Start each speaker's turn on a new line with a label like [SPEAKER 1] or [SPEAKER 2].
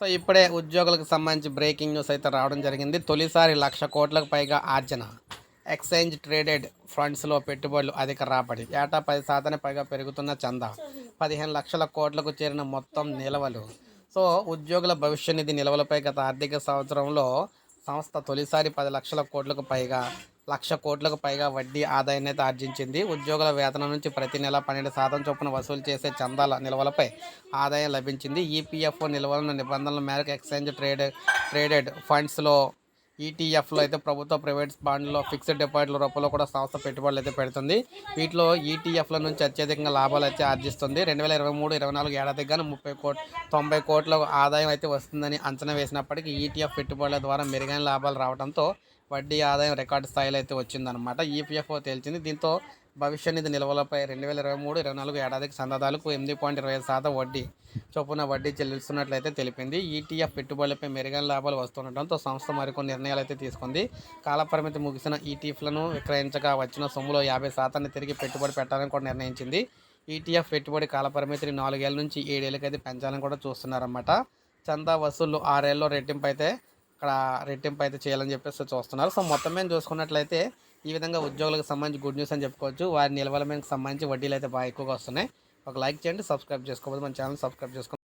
[SPEAKER 1] So ఇప్పుడే ఉద్యోగులకు సంబంధించి బ్రేకింగ్ న్యూస్ అయితే రావడం జరిగింది. తొలిసారి లక్ష కోట్లకు పైగా ఆర్జన ఎక్స్చేంజ్ ట్రేడెడ్ ఫండ్స్లో పెట్టుబడులు అధిక రాబడి ఏటా పది శాతానికి పైగా పెరుగుతున్న చందా పదిహేను లక్షల కోట్లకు చేరిన మొత్తం నిల్వలు. సో ఉద్యోగుల భవిష్య నిధి నిల్వలపై గత ఆర్థిక సంవత్సరంలో సంస్థ తొలిసారి పది లక్షల కోట్లకు పైగా లక్ష కోట్లకు పైగా వడ్డీ ఆదాయాన్ని అయితే ఆర్జించింది. ఉద్యోగుల వేతనం నుంచి ప్రతి నెల పన్నెండు శాతం చొప్పున వసూలు చేసే చందాల నిల్వలపై ఆదాయం లభించింది. ఈపీఎఫ్ఓ నిల్వలను నిబంధనల మేరకు ఎక్స్చేంజ్ ట్రేడ్ ట్రేడెడ్ ఫండ్స్లో ఈటీఎఫ్లో అయితే ప్రభుత్వ ప్రైవేట్ బాండ్లో ఫిక్స్డ్ డిపాజిట్ల రూపంలో కూడా సంస్థ పెట్టుబడులు అయితే పెడుతుంది. వీటిలో ఈటీఎఫ్ల నుంచి అత్యధికంగా లాభాలు అయితే ఆర్జిస్తుంది. రెండు వేల ఇరవై మూడు ఇరవై నాలుగు ఏడాదికి గాను ముప్పై కోట్ తొంభై కోట్ల ఆదాయం అయితే వస్తుందని అంచనా వేసినప్పటికీ ఈటీఎఫ్ పెట్టుబడుల ద్వారా మెరుగైన లాభాలు రావడంతో వడ్డీ ఆదాయం రికార్డు స్థాయిలో అయితే వచ్చిందనమాట ఈపీఎఫ్ఓ తేల్చింది. దీంతో భవిష్య నిధి నిల్వలపై రెండు వేల ఇరవై మూడు ఇరవై నాలుగు ఏడాదికి సందాదాలకు ఎనిమిది పాయింట్ ఇరవై ఐదు శాతం వడ్డీ చొప్పున వడ్డీ చెల్లిస్తున్నట్లయితే తెలిపింది. ఈటీఎఫ్ పెట్టుబడులపై మెరుగైన లాభాలు వస్తుండటంతో సంస్థ మరికొన్ని నిర్ణయాలు అయితే తీసుకుంది. కాలపరిమితి ముగిసిన ఈటీఎఫ్లను విక్రయించగా వచ్చిన సొమ్ములో యాభై శాతాన్ని తిరిగి పెట్టుబడి పెట్టాలని కూడా నిర్ణయించింది. ఈటీఎఫ్ పెట్టుబడి కాలపరిమితిని నాలుగేళ్ళ నుంచి ఏడేళ్ళకి అయితే పెంచాలని కూడా చూస్తున్నారన్నమాట. చందా వసూళ్ళు ఆరేళ్ళలో రెట్టింపు అయితే అక్కడ రెట్టింపు అయితే చేయాలని చెప్పేసి చూస్తున్నారు. సో మొత్తం మీద చూసుకున్నట్లయితే ఈ విధంగా ఉద్యోగులకు సంబంధించి గుడ్ న్యూస్ అని చెప్పుకోవచ్చు. వారి నిల్వల మీద సంబంధించి వడ్డీలు అయితే బాగా ఎక్కువగా వస్తున్నాయి. ఒక లైక్ చేయండి సబ్స్క్రైబ్ చేసుకోవాలి మన ఛానల్ సబ్స్క్రైబ్ చేసుకోండి.